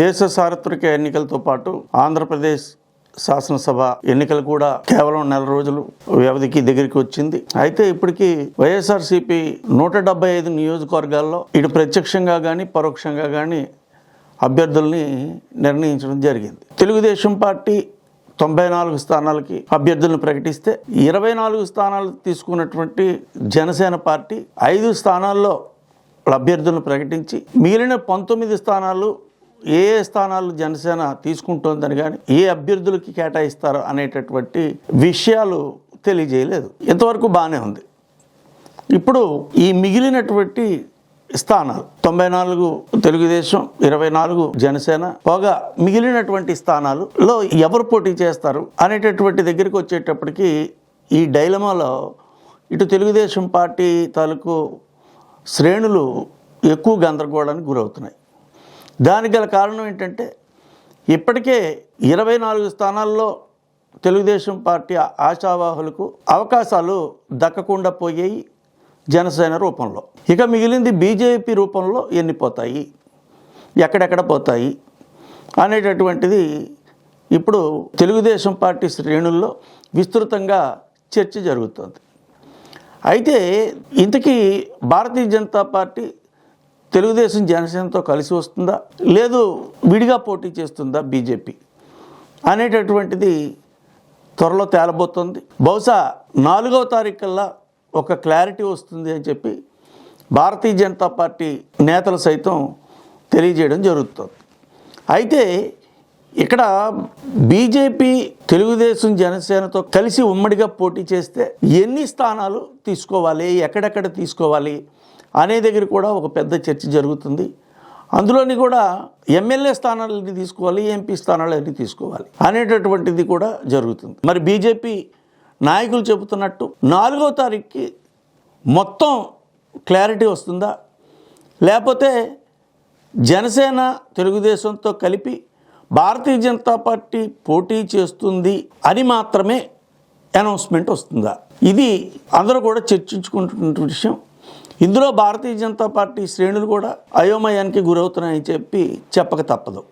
దేశ సార్వత్రిక ఎన్నికలతో పాటు ఆంధ్రప్రదేశ్ శాసనసభ ఎన్నికలు కూడా కేవలం నెల రోజులు వ్యవధికి దగ్గరికి వచ్చింది. అయితే ఇప్పటికీ వైఎస్ఆర్సీపీ నూట డెబ్బై ఐదు నియోజకవర్గాల్లో ఇటు ప్రత్యక్షంగా కానీ పరోక్షంగా కానీ అభ్యర్థుల్ని నిర్ణయించడం జరిగింది. తెలుగుదేశం పార్టీ తొంభై నాలుగు స్థానాలకి అభ్యర్థులను ప్రకటిస్తే ఇరవై నాలుగు స్థానాలు తీసుకున్నటువంటి జనసేన పార్టీ ఐదు స్థానాల్లో అభ్యర్థులను ప్రకటించి మిగిలిన పంతొమ్మిది స్థానాలు ఏ ఏ స్థానాలు జనసేన తీసుకుంటోందని కానీ ఏ అభ్యర్థులకి కేటాయిస్తారు అనేటటువంటి విషయాలు తెలియజేయలేదు. ఇంతవరకు బాగానే ఉంది. ఇప్పుడు ఈ మిగిలినటువంటి స్థానాలు తొంభై నాలుగు తెలుగుదేశం ఇరవై నాలుగు జనసేన పోగా మిగిలినటువంటి స్థానాలులో ఎవరు పోటీ చేస్తారు అనేటటువంటి దగ్గరికి వచ్చేటప్పటికి ఈ డైలమాలో ఇటు తెలుగుదేశం పార్టీ తాలూకు శ్రేణులు ఎక్కువ గందరగోళానికి గురవుతున్నాయి. దానికి గల కారణం ఏంటంటే ఇప్పటికే ఇరవై నాలుగు స్థానాల్లో తెలుగుదేశం పార్టీ ఆశావాహులకు అవకాశాలు దక్కకుండా పోయాయి జనసేన రూపంలో. ఇక మిగిలింది బీజేపీ రూపంలో ఎన్నిపోతాయి ఎక్కడెక్కడ పోతాయి అనేటటువంటిది ఇప్పుడు తెలుగుదేశం పార్టీ శ్రేణుల్లో విస్తృతంగా చర్చ జరుగుతుంది. అయితే ఇంతకీ భారతీయ జనతా పార్టీ తెలుగుదేశం జనసేనతో కలిసి వస్తుందా? లేదు విడిగా పోటీ చేస్తుందా బీజేపీ? అనేటటువంటిది త్వరలో తేలబోతుంది. బహుశా నాలుగవ తారీఖు కల్లా ఒక క్లారిటీ వస్తుంది అని చెప్పి భారతీయ జనతా పార్టీ నేతలు సైతం తెలియజేయడం జరుగుతుంది. అయితే ఇక్కడ బీజేపీ తెలుగుదేశం జనసేనతో కలిసి ఉమ్మడిగా పోటీ చేస్తే ఎన్ని స్థానాలు తీసుకోవాలి ఎక్కడెక్కడ తీసుకోవాలి అనే దగ్గర కూడా ఒక పెద్ద చర్చ జరుగుతుంది. అందులోని కూడా ఎమ్మెల్యే స్థానాలని తీసుకోవాలి ఎంపీ స్థానాలని తీసుకోవాలి అనేటటువంటిది కూడా జరుగుతుంది. మరి బీజేపీ నాయకులు చెబుతున్నట్టు నాలుగో తారీఖుకి మొత్తం క్లారిటీ వస్తుందా? లేకపోతే జనసేన తెలుగుదేశంతో కలిపి భారతీయ జనతా పార్టీ పోటీ చేస్తుంది అని మాత్రమే అనౌన్స్మెంట్ వస్తుందా? ఇది అందరూ కూడా చర్చించుకుంటున్న విషయం. ఇందులో భారతీయ జనతా పార్టీ శ్రేణులు కూడా అయోమయానికి గురవుతున్నాయని చెప్పి చెప్పక తప్పదు.